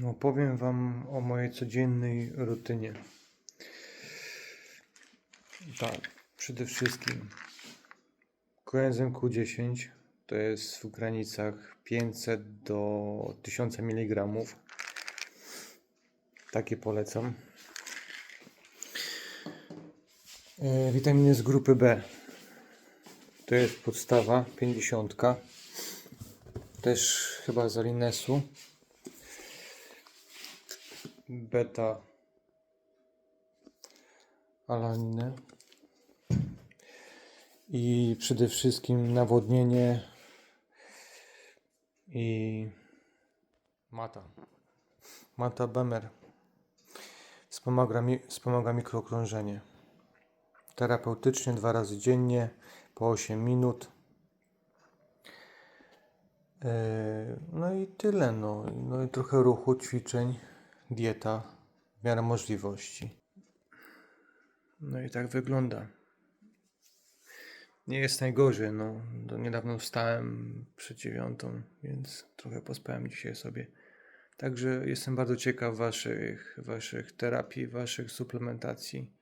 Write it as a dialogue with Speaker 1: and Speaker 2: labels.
Speaker 1: No, powiem Wam o mojej codziennej rutynie. Tak, przede wszystkim coenzym Q10 to jest w granicach 500 do 1000 mg. Takie polecam. E, Witaminy z grupy B. To jest podstawa 50. Też chyba z Alinesu. Beta alaniny. I przede wszystkim nawodnienie i mata. Mata Bemer. Wspomaga, mi, wspomaga mikrookrążenie. Terapeutycznie dwa razy dziennie po 8 minut. Yy, No i tyle. No. no i trochę ruchu, ćwiczeń, dieta w miarę możliwości. No i tak wygląda. Nie jest najgorzej. No. Do niedawno wstałem przed dziewiątą, więc trochę pospałem dzisiaj sobie. Także jestem bardzo ciekaw waszych, waszych terapii, waszych suplementacji.